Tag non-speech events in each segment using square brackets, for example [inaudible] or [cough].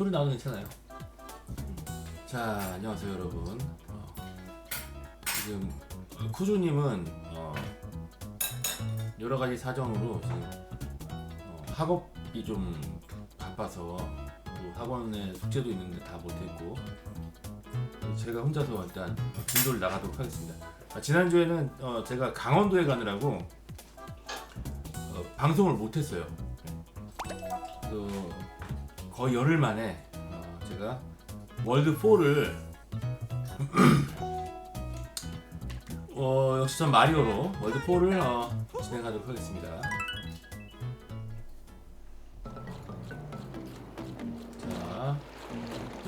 소리 나도 괜찮아요. 음. 자, 안녕하세요, 여러분. 어, 지금 쿠조님은 어, 여러 가지 사정으로 지금 어, 학업이 좀 바빠서 또 학원에 숙제도 있는데 다 못했고 제가 혼자서 일단 진도를 나가도록 하겠습니다. 아, 지난주에는 어, 제가 강원도에 가느라고 어, 방송을 못했어요. 그 거의 열흘 만에 어, 제가 월드 4를 [clears throat] 어, 역시 전 마리오로 월드 4를 어, 진행하도록 하겠습니다. 자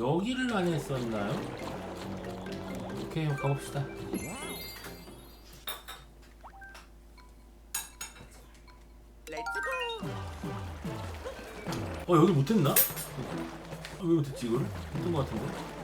여기를 많이 했었나요? 오케이 가봅시다. 어 여기 못했나? 어, 왜 못했지 이거를? 했던 것 같은데.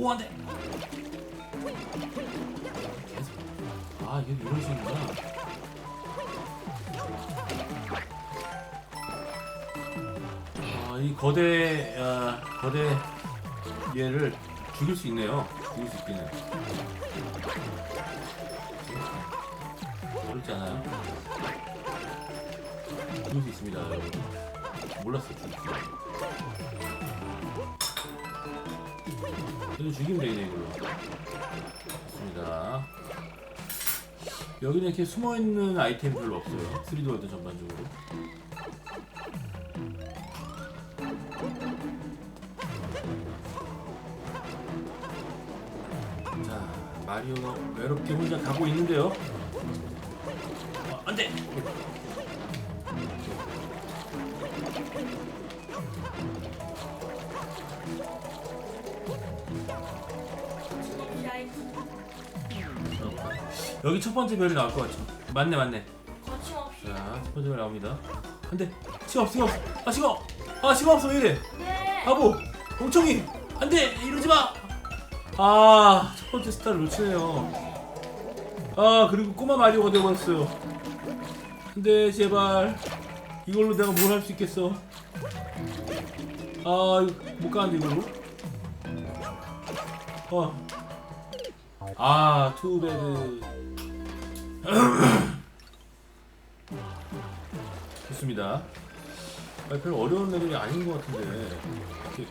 오, 안 돼! 계속. 아, 이게 이런 식이구나. 아, 이 거대, 아, 거대 얘를 죽일 수 있네요. 죽일 수 있기는. 어렵지 않아요? 죽일 수 있습니다, 여러분. 몰랐어요, 죽일 수 있어요. 이거 죽이면 되겠네, 이걸로. 좋습니다. 여기는 이렇게 숨어있는 아이템 별로 없어요. 3D 월드 전반적으로. 자, 마리오가 외롭게 혼자 가고 있는데요. 어, 안 돼! 여기 첫 번째 별이 나올 것 같죠? 맞네, 맞네. 거침없이 자, 첫 번째 별 나옵니다. 안 돼! 시간 없어, 시간 없어! 아, 시간! 없- 아, 시간 없어, 왜 이래? 네 바보! 멍청이! 안 돼! 이러지 마! 아, 첫 번째 스타를 놓치네요. 아, 그리고 꼬마 마리오가 되어버렸어요. 안 돼, 제발. 이걸로 내가 뭘 할 수 있겠어? 아, 이거 못 가는데, 이걸로? 어. 아, 투베드. [clears throat] 좋습니다. 아, 별로 어려운 레벨이 아닌 것 같은데. 이렇게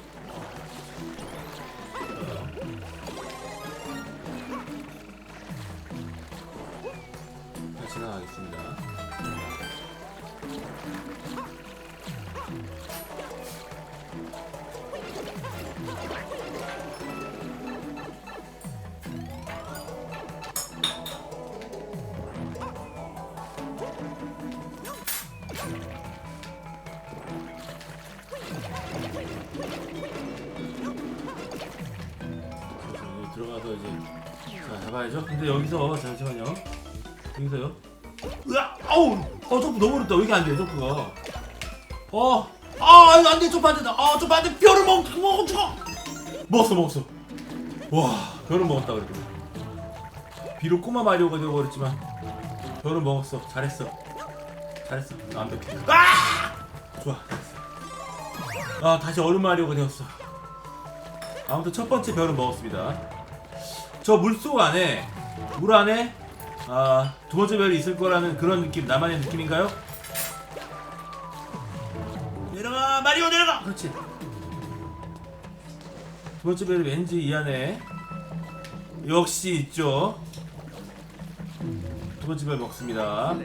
들어가서 이제 자 잡아야죠. 근데 여기서 잠시만요. 여기서요. 으아! 아우! 어 점프 너무 어렵다. 왜 이게 안 돼? 점프가. 어. 아 이거 안 돼. 점프 안 된다. 아 점프 안 돼. 뼈를 먹 먹어 죽어. 먹었어 먹었어. 와 뼈를 먹었다 그래도. 비록 꼬마 마리오가 되어버렸지만 뼈를 먹었어. 잘했어. 잘했어. 완벽해. 아! 좋아. 아 다시 얼음 마리오가 되었어. 아무튼 첫 번째 별은 먹었습니다. 저 물속 안에 물 안에 아, 두 번째 별이 있을 거라는 그런 느낌 나만의 느낌인가요? 내려가 마리오 내려가! 그렇지. 두 번째 별이 왠지 이 안에 역시 있죠? 두 번째 별 먹습니다.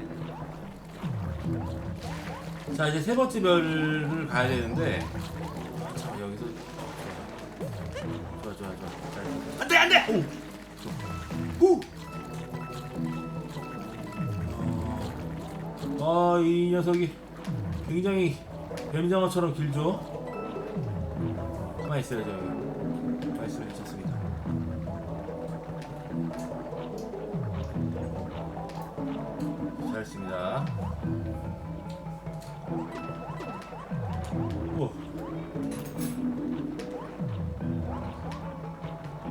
자 이제 세 번째 별을 가야 되는데 자 여기서. 좋아 좋아 좋아. 잘 안돼 안돼 아 이 녀석이 굉장히 뱀장어처럼 길죠? 가만히 있어야죠 여기 가만히 있으면 괜찮습니다. 잘했습니다. 오.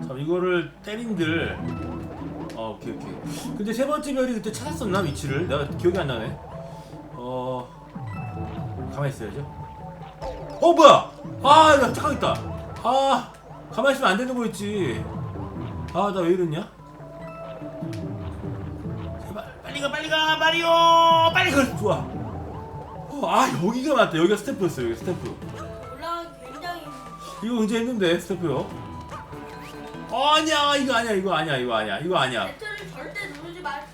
자 이거를 때린들 어 오케이 오케이. 근데 세 번째 별이 그때 찾았었나 위치를? 내가 기억이 안 나네 어 가만히 있어야죠. 어 뭐야? 아 나 착각했다. 아 가만히 있으면 안 되는 거였지. 아 나 왜 이랬냐? 제발 빨리 가 빨리 가 마리오! 빨리 가! 좋아. 어, 아 여기가 맞다. 여기가 스탬프였어 여기 올라가기 굉장히 이거 언제 했는데 스탬프요? 아니야 이거 아니야 이거 아니야 이거 아니야 이거 아니야. 절대 누르지 말.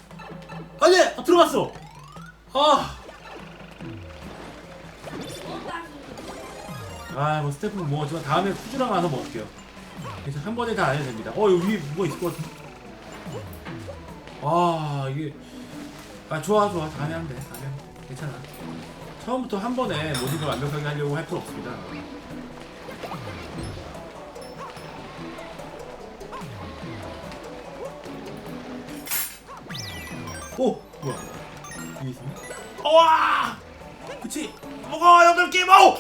아니 아, 들어갔어. 아 아, 뭐 스태프 뭐 하지만 다음에 쿠즈랑 와서 먹을게요. 그래서 한 번에 다 안 해도 됩니다. 어, 여기 뭐가 있을 것 같아. 아, 이게 아 좋아 좋아 다음에 하면 돼. 다음에 하면 돼. 괜찮아. 처음부터 한 번에 모든 걸 완벽하게 하려고 할 필요 없습니다. 오, 뭐야? 위에 있네. 와, 그치? 먹어 여덟 개 먹어.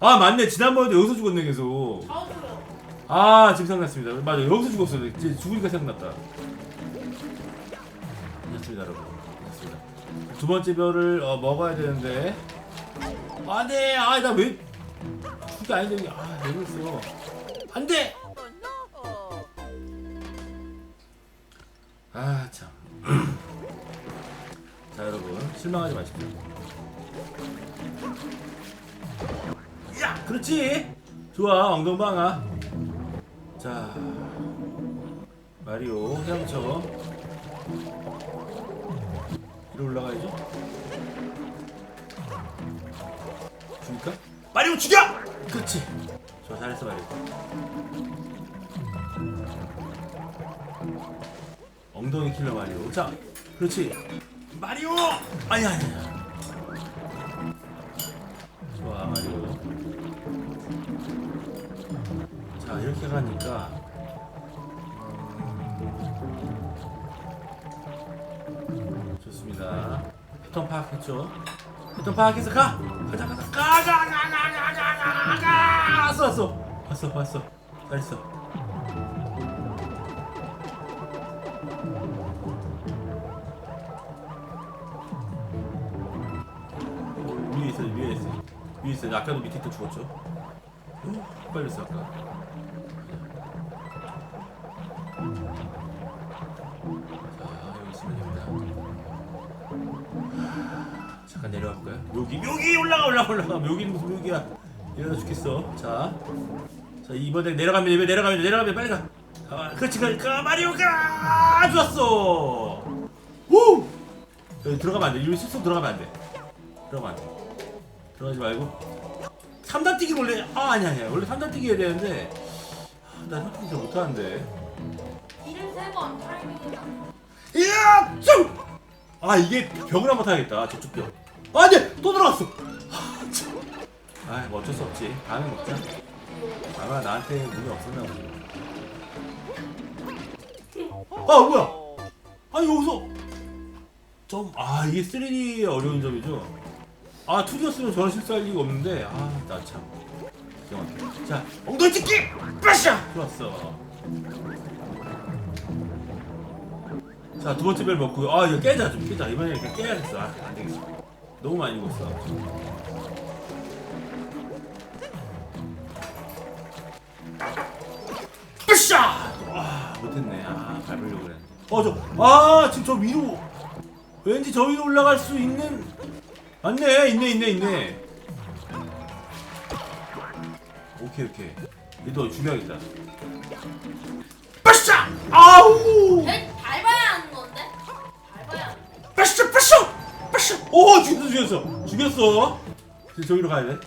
아 맞네. 지난번에도 여기서 죽었네 계속. 아 지금 생각났습니다. 맞아. 여기서 죽었어요. 이제 죽으니까 생각났다. 괜찮습니다 여러분 괜찮습니다. 두 번째 별을 어, 먹어야 되는데. 안돼. 아나 왜? 그게 아닌데 아 내고 있어? 안돼! 아참. 자 여러분. 실망하지 마십시오 그렇지. 좋아 엉덩방아. 자 마리오 헤엄쳐. 위로 올라가야죠. 죽일까? 마리오 죽여! 그렇지. 좋아 잘했어 마리오. 엉덩이 킬러 마리오. 자 그렇지. 마리오! 아니야 아니야 패턴 파악했죠? 패턴 파악해서 가! 가자 가자. 가가가가가가가 왔어 왔어. 왔어 왔어. 잘했어 위에 있어 위에 있어 위에 있어 아까도 밑에 있다 죽었죠? 어, 빨렸어 아까 여기? 여기 올라가 올라가 올라가. 여기는 무슨 여기야? 이러다 죽겠어. 자, 자 이번 에 내려가면 돼 내려가면 돼 내려가면 돼 빨리 가. 아, 그렇지 가 마리오가! 좋았어. 우! 여기 들어가면 안돼. 이리 실수 들어가면 안돼. 들어가면 안돼. 들어가지 말고. 3단 뛰기 원래 아 아니 아니야. 원래 3단 뛰기 해야 되는데 아, 나 3단 뛰기 잘 못하는데. 일을 세번 타이밍이다. 이야 쭉! 아 이게 벽을 한번 타야겠다. 저쪽 벽 안돼 또 들어갔어 아, 참. 아, 뭐 어쩔 수 없지 다음에 먹자 아마 나한테 문이 없었나 보지 아 뭐야 아니 여기서 좀아 이게 3D의 어려운 점이죠 아 2D였으면 저런 실수할 리가 없는데 아나참 죄송합니다 자 엉덩이 찍기 빠샤 좋았어 자, 두 번째 벨 먹고요. 아, 이거 깨자, 좀 깨자. 이번에 이렇게 깨야겠어. 아, 안 되겠어. 너무 많이 익었어. 으쌰! 아, 못했네. 아, 밟으려고 그랬는데. 어, 저, 아, 지금 저 위로. 왠지 저 위로 올라갈 수 있는. 맞네, 있네, 있네, 있네. 오케이, 오케이. 얘도 중요하겠다. 으쌰! 아우! 죽였어 죽였어. 죽였어. 이제 저기로 가야 돼.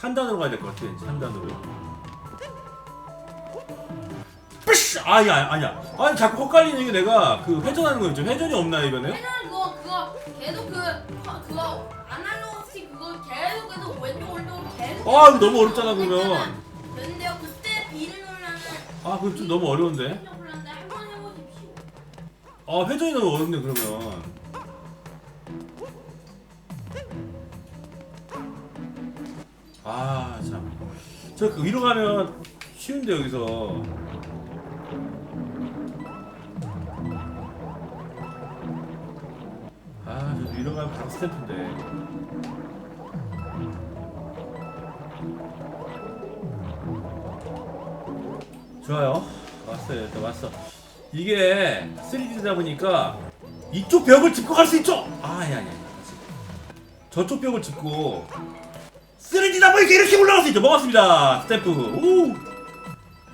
3단으로 가야 될 것 같아 왠지 3단으로. 빠쇼 아니야 아니야. 아니 자꾸 헛갈리는 게 내가 그 회전하는 거였죠. 회전이 없나 이번에 회전은 그거 그 그거 계속 그 어, 그거 아날로그 스틱 그거 계속 계속 왼쪽 오른쪽 계속 아, 이거 너무 어렵잖아, 그러면. 근데요? 그때 B를 누르면은 아 그거 좀 너무 어려운데 한 번 해보십시오. 아 회전이 너무 어렵네 그러면 아 참 저 그 위로 가면 쉬운데 여기서. 아 저 위로 가면 바로 스탬프인데. 좋아요. 왔어요 일단 왔어. 이게 3D다 보니까 이쪽 벽을 짚고 갈 수 있죠? 아 아니 아니 아니 저쪽 벽을 짚고 3D다 보니까 이렇게 올라갈 수 있죠. 먹었습니다. 스탬프. 오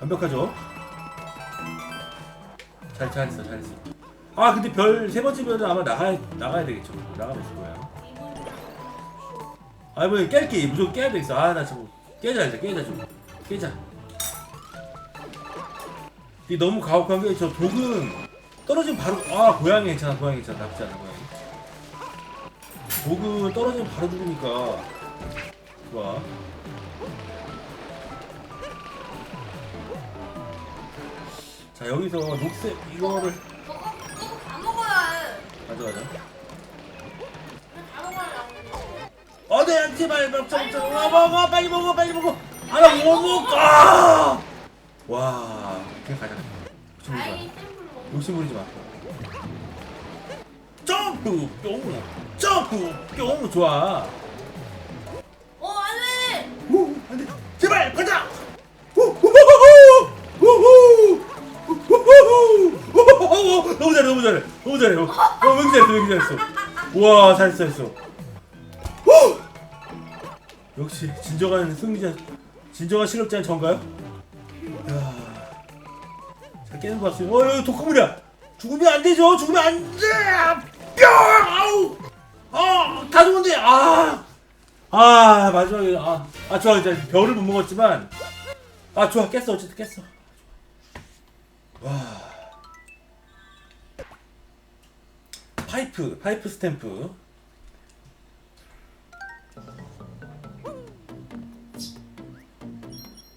완벽하죠? 잘 잘했어 잘했어. 아 근데 별 세 번째 별은 아마 나가야 나가야 되겠죠. 나가면 있을 거야. 아이 뭐 깰게. 무조건 깨야 되겠어. 아 나 저거 깨자 이제 깨자 좀 깨자. 이 너무 가혹한 게 저 독은 떨어지면 바로 아 고양이 괜찮아 고양이 괜찮아. 나쁘지 않아 고양이. 독은 떨어지면 바로 죽으니까 좋아. 자 여기서 녹색 이거를 그거 다 먹어야 해. 그냥 다 제발 먹자 먹자 아, 먹어 빨리 먹어 빨리 먹어. 아나 못 먹어. 아! 와 그냥 가자. 욕심 부리지 마 다행히 샘플을 먹어. 욕심 부리지 마. 점프 뿅. 점프 뿅. 좋아 안돼 제발 가자 너무 잘해 너무 잘해 너무 잘해 어 어, 여기 잘했어 잘했어 우와 잘했어 잘했어 후! 역시 진정한 승리자 진정한 실력자는 전가요? 야, 잘 깨는 것 같습니다. 어, 여기 독화물이야. 죽으면 안 되죠. 죽으면 안 돼. 뿅! 아우! 아, 다 죽은데. 아, 아 마지막에 아, 아 좋아 이제 별을 못 먹었지만 아 좋아 깼어 어쨌든 깼어. 와. 파이프 파이프 스탬프.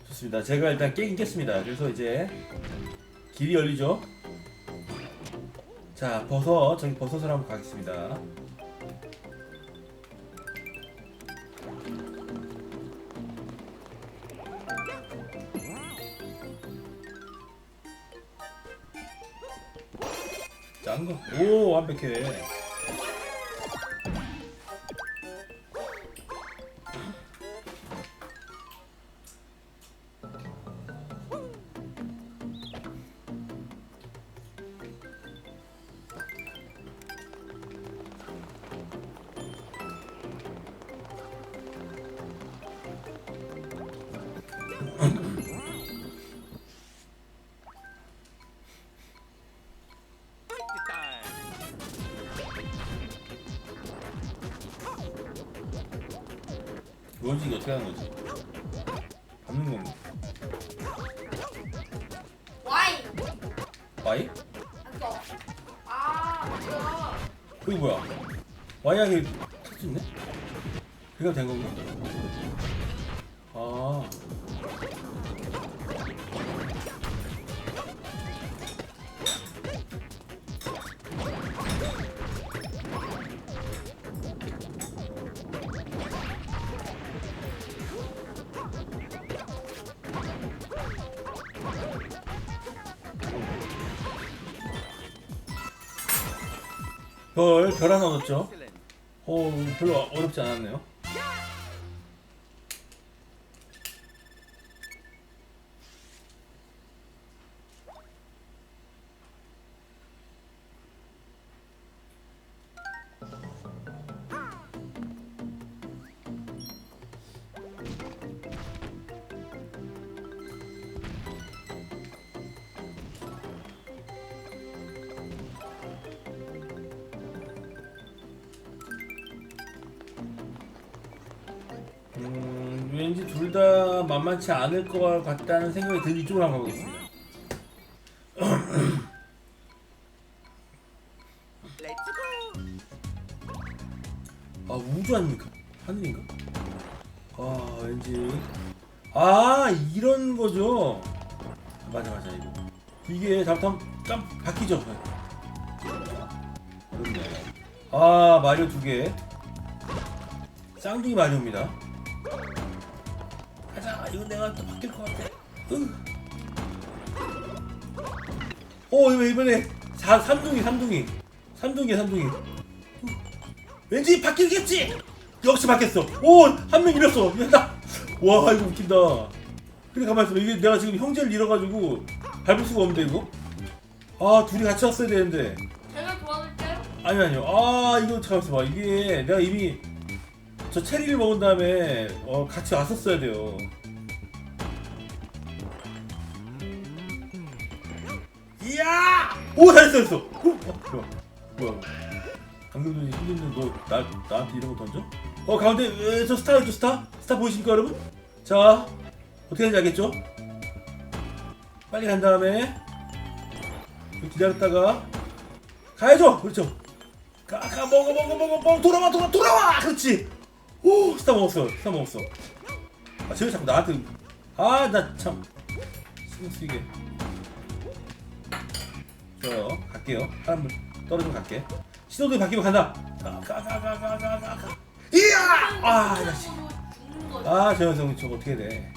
좋습니다. 제가 일단 깨긴 깼습니다. 그래서 이제 길이 열리죠. 자 버섯 저기 버섯을 한번 가겠습니다. 이렇게 이거 어떻게 하는 거지? 밟는 건가? 와이 와이? 아까 아 맞아 그게 뭐야? 와이하게 탁수 있네? 그게 된 건가? 별, 별 하나 얻었죠? 어, 별로 어렵지 않았네요. 왠지 둘 다 만만치 않을 것 같다는 생각이 드는 이쪽으로 한번 가보겠습니다. 아 우주 아닙니까? 하늘인가? 아 왠지 아 이런 거죠. 맞아 맞아 이거 이게 잘못하면 깜 바뀌죠. 어렵네. 아 마리오 두 개. 쌍둥이 마리오입니다. 이거 내가 또 바뀔 것 같아. 응. 오 이거 이번에 사 삼둥이 삼둥이 삼둥이 삼둥이. 왠지 바뀌겠지. 역시 바뀌었어. 오한 명 잃었어. 야나. 와 이거 웃긴다. 그래 가만 있어. 이게 내가 지금 형제를 잃어가지고 밟을 수가 없는데 이거. 아 둘이 같이 왔어야 되는데. 제가 도와줄게요. 아니 아니요. 아 이거 잠깐만 봐. 이게 내가 이미 저 체리를 먹은 다음에 어, 같이 왔었어야 돼요. 이야! 오 잘했어. 오, 어, 뭐야. 강경준이 힘든데 너나 나한테 이런 거 던져? 어 가운데 에, 저 스타였죠 스타? 스타 보이십니까 여러분? 자 어떻게 하는지 알겠죠? 빨리 간 다음에 기다렸다가 가야죠 그렇죠 가가 먹어 먹어 먹어 먹어 돌아와 돌아 돌아와 그렇지 오 스타 먹었어 스타 먹었어 아 쟤왜 자꾸 나한테 아 나 참 신경 쓰이게 좋아요 갈게요 사람 떨어지면 갈게 신호등이 바뀌면 간다 가가가가가가 가가 이야 아나 죽는 거죠. 아, 저 녀석 저거 어떻게 돼?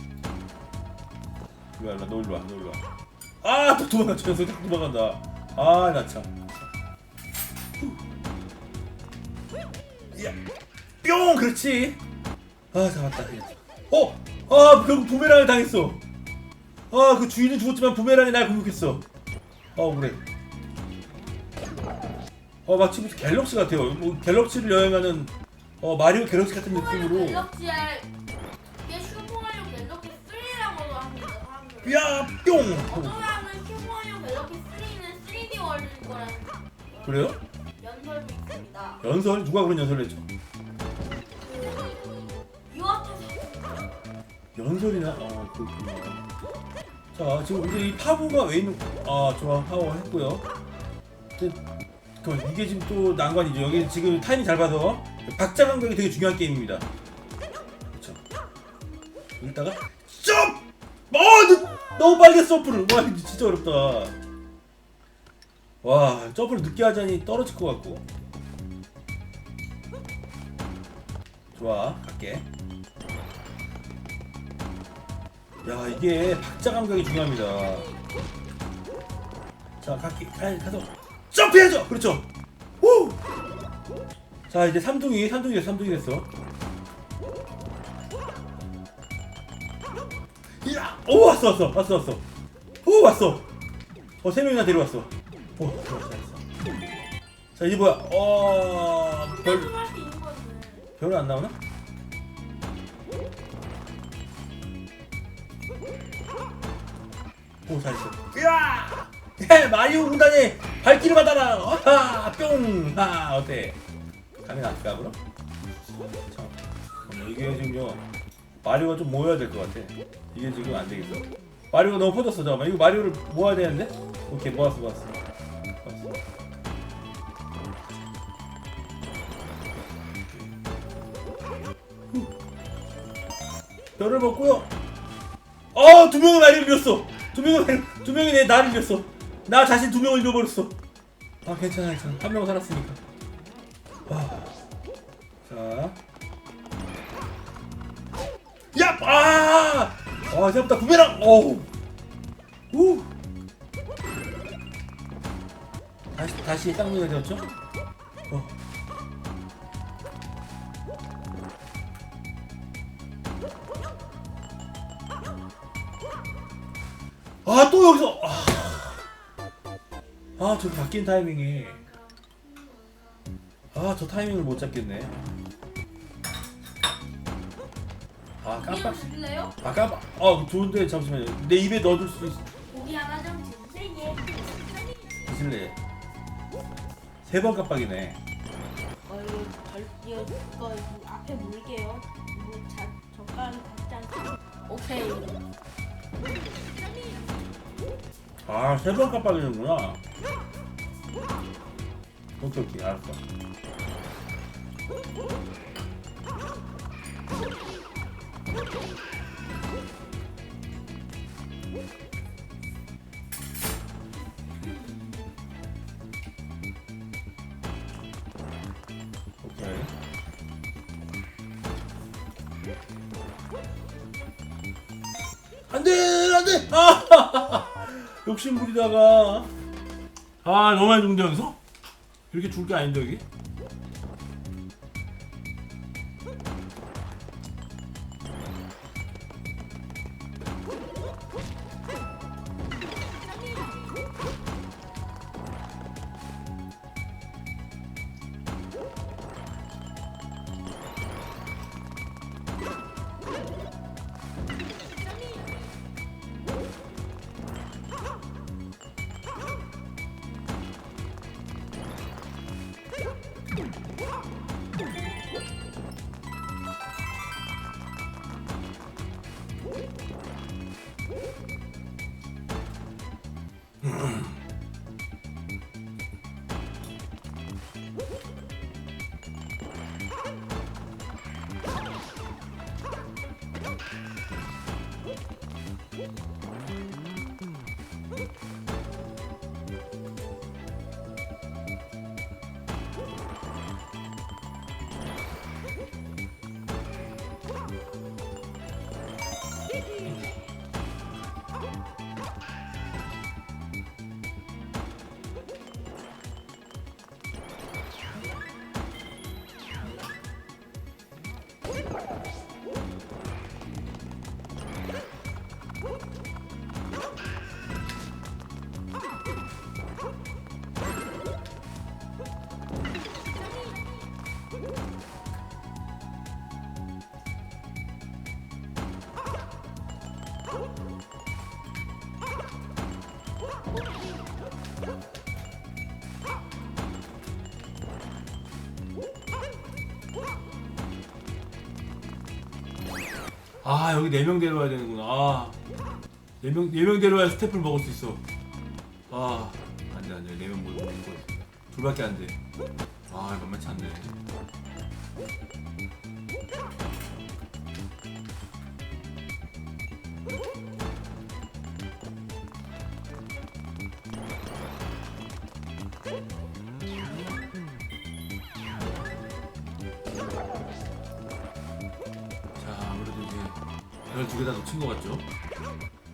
일로 와, 너 일로 와, 너 일로 와. 아, 또 도망가, 저 녀석 또 도망간다. 아, 나 참. 야, 뿅, 그렇지. 아, 잡았다. 어, 아, 결국 부메랑을 당했어. 아, 그 주인은 죽었지만 부메랑이 날 공격했어. 어, 그래. 어, 마치 무슨 갤럭시 같아요. 뭐 갤럭시를 여행하는 어 마리오 갤럭시 같은 느낌으로. 갤럭시에 이게 슈퍼마리오 갤럭시 3라고도 합니다. 사람들은. 야, 뿅! 어쩌면 슈퍼마리오 갤럭시 3는 3D 월드일 거라는 그래요? 연설도 있습니다. 연설? 누가 그런 연설을 했죠? 연설이나? 어, 그렇구나. 자, 지금 이제 이 파워가 왜 있는, 아, 좋아, 파워 했고요. 근데, 그, 이게 지금 또 난관이죠. 여기 지금 타이밍 잘 봐서, 박자 감각이 되게 중요한 게임입니다. 그쵸. 여기다가, 점! 어, 늦, 너무 빨개 서프를. 와, 진짜 어렵다. 와, 점프를 늦게 하자니 떨어질 것 같고. 좋아, 갈게. 야 이게 박자 감각이 중요합니다. 자 갈게 가, 가서 점프해야죠. 그렇죠. 후. 자 이제 삼둥이 삼둥이 됐어 삼둥이 됐어. 야, 오 왔어 왔어 왔어 왔어. 오 왔어. 어 세 명이나 데려왔어. 오 좋았어 잘했어. 자 이제 뭐야? 어별 탈출할 수 있는 거지. 별은 안 나오나? 오 잘했어. 으아! 예, 마리오 군단에 발길을 받아라. 아하, 뿅. 아 어때? 감이 났을까 그럼? 자, 잠깐만, 이게 지금 요 마리오가 좀 모여야 될 것 같아. 이게 지금 안 되겠어. 마리오가 너무 퍼졌어. 잠깐만 이거 마리오를 모아야 되는데? 오케이 모았어 모았어. 모았어. 별을 먹고요. 어, 두 명은 나를 잃었어. 두 명은 날- 두 명이 내 나를 잃었어. 나 자신 두 명을 잃어버렸어. 아, 괜찮아, 괜찮아. 한 명은 살았으니까. 와. 자. 야, 아, 아, 생각보다 구매랑, 어우, 우. 다시 다시 쌍둥이가 되었죠? 아 저기 바뀐 타이밍이 아 저 타이밍을 못 잡겠네 아 고기 깜빡? 아 깜빡 아 좋은데 잠시만요 내 입에 넣어둘 수 있, 고기 하나 좀 주세요. 있을래 세 번 깜빡이네 어 이거 절 이거 이거 앞에 물게요. 이거 자 젓가락 닿지 않게. 오케이. 아 세 번 깜빡이는구나. 오케이 오케이 알았어. 오케이. 안 돼 안 돼! 아 욕심 부리다가. 아 죽는데 여기서? 이렇게 줄 게 아닌데 여기 Ah! 아 여기 네명 데려와야 되는구나. 아, 네명 네명 데려와야 스태프를 먹을 수 있어. 아 안돼 안돼 네명 못 먹는 거 둘밖에 안돼 별 두 개 다 놓친 것 같죠?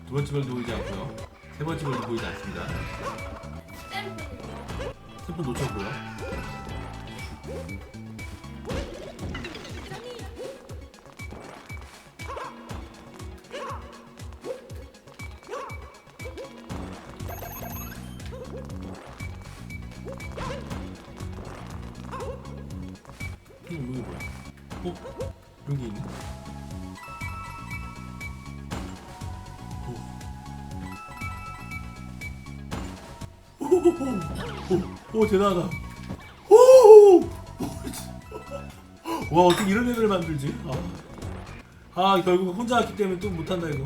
두 번째 별도 보이지 않고요 세 번째 별도 보이지 않습니다? 스태프 놓쳤고요 뭐야 뭐야 어? 여기 있네 오. 대단하다 오! 와 어떻게 이런 애들을 만들지? 아, 아 결국 혼자 왔기 때문에 또 못한다 이거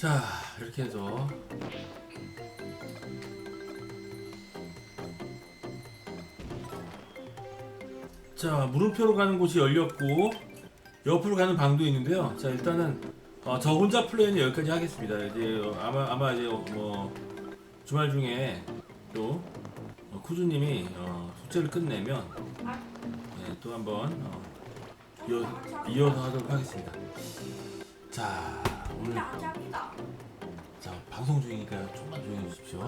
자 이렇게 해서 자 물음표로 가는 곳이 열렸고 옆으로 가는 방도 있는데요. 자 일단은 어, 저 혼자 플레이는 여기까지 하겠습니다. 이제 어, 아마 아마 이제 어, 뭐 주말 중에 또 어, 쿠주님이 어, 숙제를 끝내면 네, 또 한번 어, 이어, 이어서 하도록 하겠습니다. 자 오늘 방송 중이니까 조금만 조용히 해주십시오.